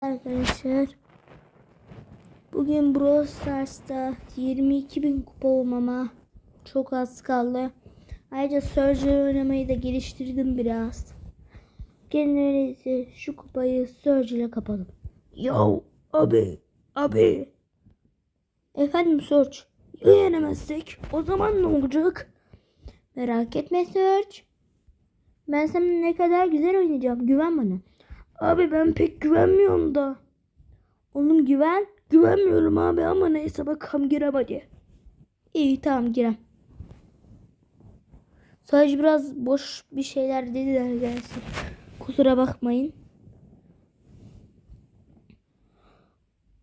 Arkadaşlar Bugün Brawl Stars'ta 22.000 kupa olmama çok az kaldı. Ayrıca Surgery oynamayı da geliştirdim biraz. Gelin öyleyse şu kupayı Surge ile kapalım. Yo abi abi Efendim Surge. ya yenemezsek o zaman ne olacak? Merak etme Surge. Ben sana ne kadar güzel oynayacağım. Güven bana. Abi ben pek güvenmiyorum da. Oğlum güven. Güvenmiyorum abi ama neyse bakalım girem hadi. İyi tamam girem. Sadece biraz boş bir şeyler dedi arkadaşlar. Kusura bakmayın.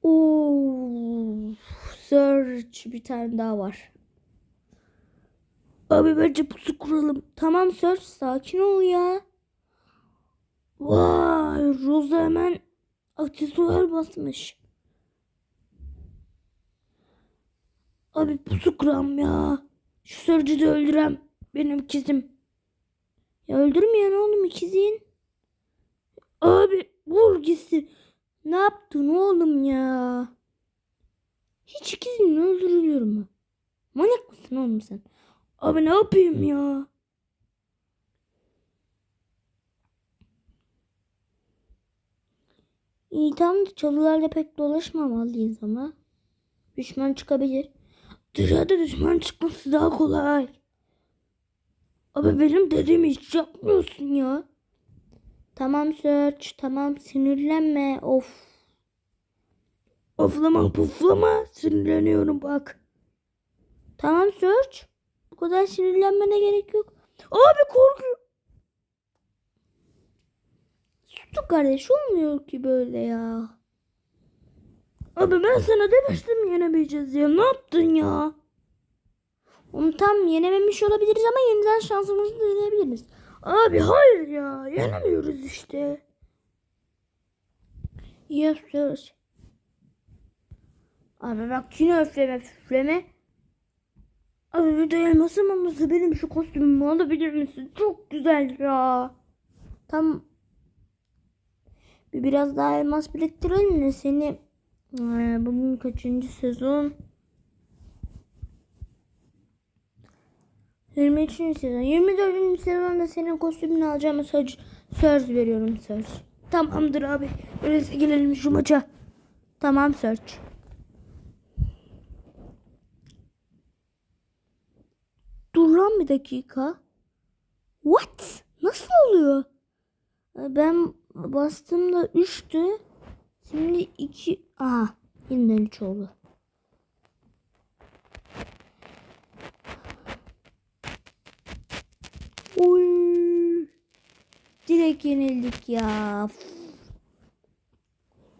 Oo, search bir tane daha var. Abi bence pusu kuralım. Tamam search sakin ol ya. Vay Roza hemen aksesuar basmış. Abi pusu ya. Şu sörcü de öldürem. Benim ikizim. Ya öldürmeyen oğlum ikizin. Abi vur gitsin. Ne yaptın oğlum ya? Hiç ikizin öldürülüyor mu? Manyak mısın oğlum sen? Abi ne yapayım ya? İyi tamam da çalılarla pek dolaşmamalıyız ama. Düşman çıkabilir. Dışarıda düşman çıkması daha kolay. Abi benim dediğimi hiç yapmıyorsun ya. Tamam Search tamam sinirlenme of. Oflama puflama sinirleniyorum bak. Tamam Search. Bu kadar sinirlenmene gerek yok. Abi korkuyorum. Sustuk kardeş olmuyor ki böyle ya. Abi ben sana demiştim yenemeyeceğiz ya. Ne yaptın ya? Onu tam yenememiş olabiliriz ama yeniden şansımızı deneyebiliriz. Abi hayır ya. Yenemiyoruz işte. Search. Abi bak yine öfleme füfleme. Abi bir de elmasım benim şu kostümümü alabilir misin? Çok güzel ya. Tam biraz daha elmas biriktirelim de seni Ee, bugün kaçıncı sezon? 23. sezon. 24. sezonda senin kostümünü alacağım söz, söz veriyorum söz. Tamamdır abi. Öyleyse gelelim şu maça. Tamam söz. Dur lan bir dakika. What? Nasıl oluyor? Ee, Ben bastığımda 3'tü. Şimdi 2. Aha. Yeniden 3 oldu. Oy. Direkt yenildik ya.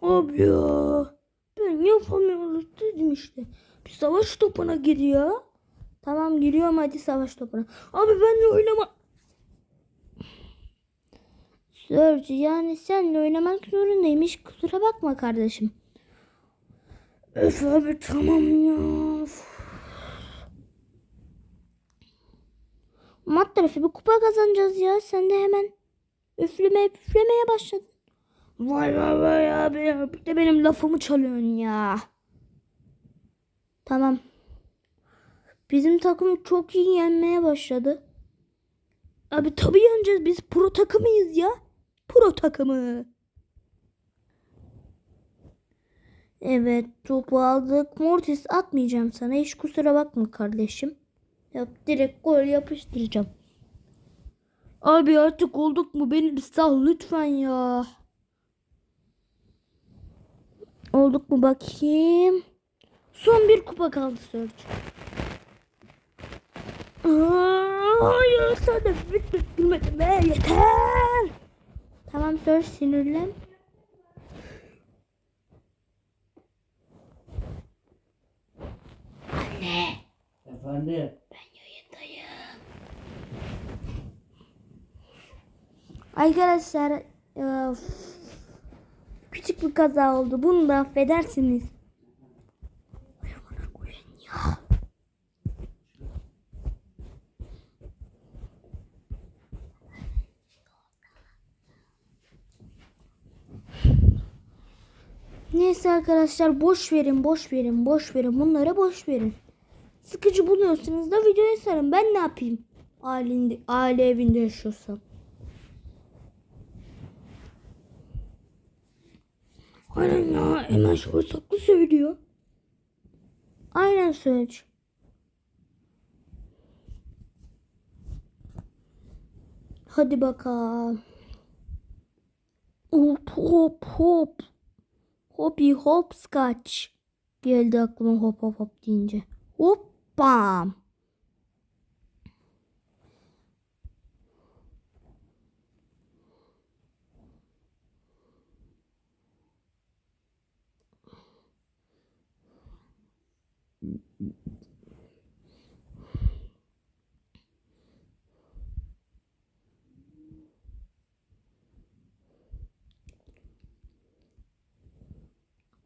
Abi ya. Ben yapamıyoruz dedim işte. Bir savaş topuna gir ya. Tamam giriyorum hadi savaş topuna. Abi benle oynama. Sörcü yani senle oynamak zorundaymış. Kusura bakma kardeşim. Öf abi tamam ya. Mat tarafı bir kupa kazanacağız ya. Sen de hemen üflemeye püflemeye başladın. Vay vay vay abi. Bir de benim lafımı çalıyorsun ya. Tamam. Bizim takım çok iyi yenmeye başladı. Abi tabii yeneceğiz. Biz pro takımıyız ya. Pro takımı. Evet topu aldık. Mortis atmayacağım sana. Hiç kusura bakma kardeşim. Yap direkt gol yapıştıracağım. Abi artık olduk mu? Beni sal lütfen ya. Olduk mu bakayım. Son bir kupa kaldı Sörç. Hayır de bitmedin be yeter. Tamam sor sinirlen. Efendim. Arkadaşlar e, küçük bir kaza oldu. Bunu da affedersiniz. Neyse arkadaşlar boş verin boş verin boş verin bunlara boş verin. Sıkıcı buluyorsunuz da videoya sarın. Ben ne yapayım? Aile, aile evinde yaşıyorsam. Aynen ya hemen şorsaklı söylüyor. Aynen söyleyeceğim. Hadi bakalım. Hop hop hop. Hopi hop scotch. Geldi aklıma hop hop hop deyince. Hop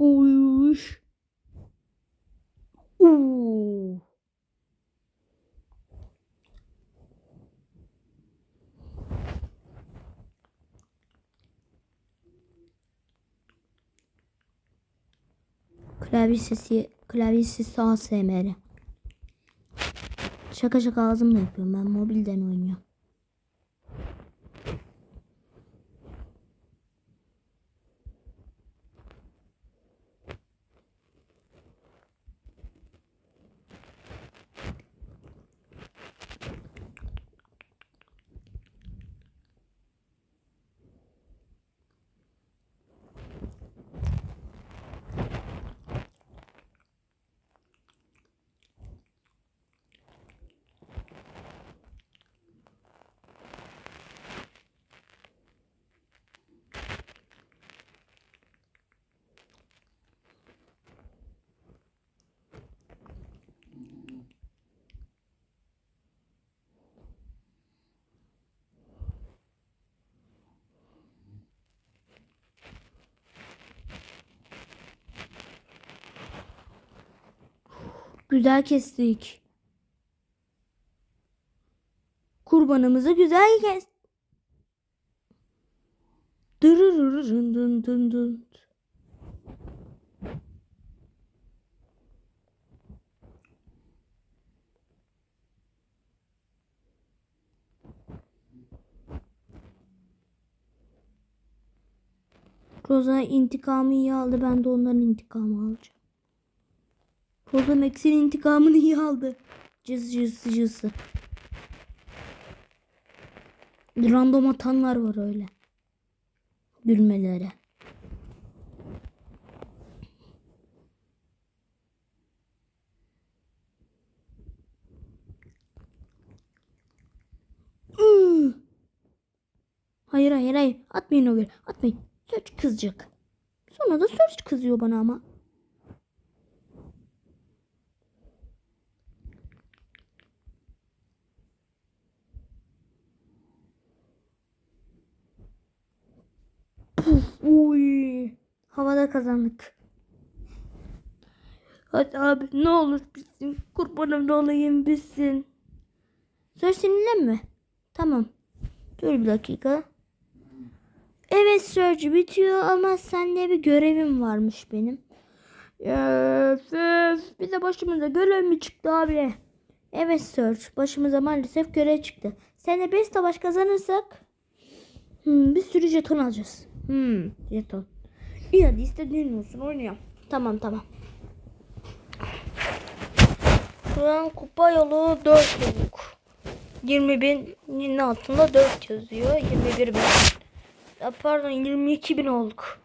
Uyuş. Uuu. Klavye sesi, klavye sesi ASMR. Şaka şaka ağzımla yapıyorum ben mobilden oynuyorum. Güzel kestik. Kurbanımızı güzel kes. Dırırırırın dın dın dın. Rosa intikamı iyi aldı. Ben de onların intikamı alacağım. Rosa Max'in intikamını iyi aldı. Cız cız cızı. Random atanlar var öyle. Gülmelere. Hayır hayır hayır. Atmayın o göre. Atmayın. Search kızacak. Sonra da Search kızıyor bana ama. Uy. Havada kazandık. Hadi abi ne olur bitsin. Kurbanım da olayım bitsin. Söz seninle mi? Tamam. Dur bir dakika. Evet Sörcü bitiyor ama sende bir görevim varmış benim. Yes, yes. Bir de başımıza görev mi çıktı abi? Evet Sörcü başımıza maalesef görev çıktı. Seninle 5 savaş kazanırsak hmm, bir sürü jeton alacağız. Hmm, jeton. İyi hadi istediğin olsun oynayalım. Tamam tamam. Şu an kupa yolu 4 bulduk. 20 binin altında 4 yazıyor. 21 bin. Pardon 22 bin olduk.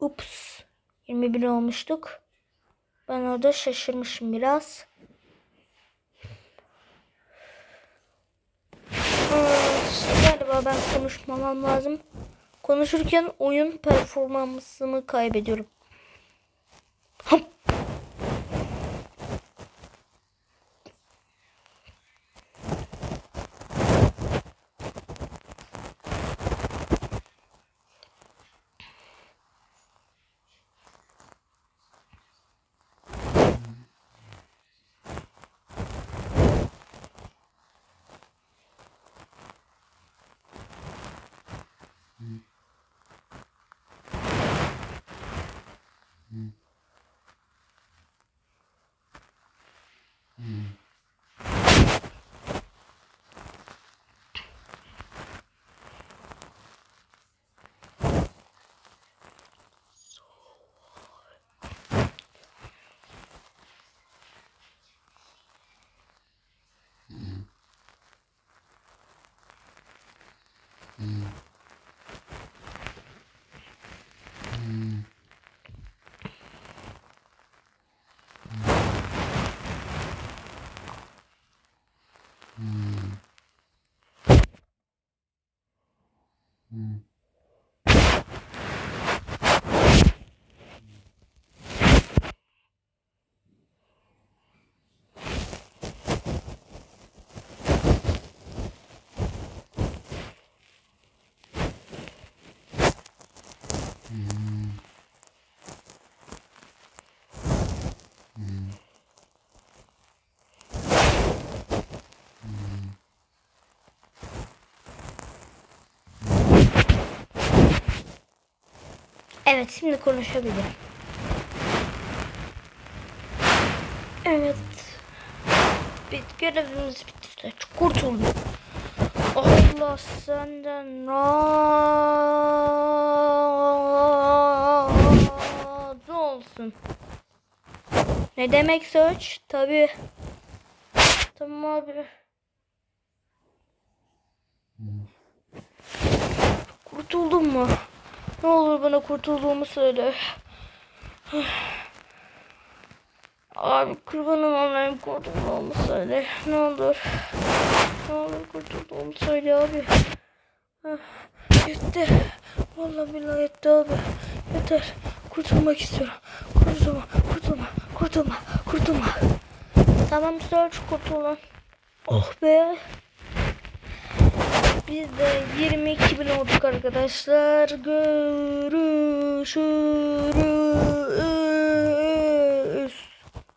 Ups. 21 olmuştuk. Ben orada şaşırmışım biraz. Galiba ben konuşmamam lazım. Konuşurken oyun performansımı kaybediyorum. 嗯。嗯。嗯嗯 Evet şimdi konuşabilirim. Evet. Bit görevimiz bitti. Kurtulduk. Allah senden razı olsun. Ne demek söz? Tabi. Tamam abi. Kurtuldun mu? Ne olur bana kurtulduğumu söyle. Abi kurbanım olayım kurtulduğumu söyle. Ne olur. Ne olur kurtulduğumu söyle abi. Ah, Yetti. Vallahi billahi yetti abi. Yeter. Kurtulmak istiyorum. Kurtulma, kurtulma, kurtulma, kurtulma. Tamam söz kurtulun. Oh be. Biz de 22 bin olduk arkadaşlar. Görüşürüz.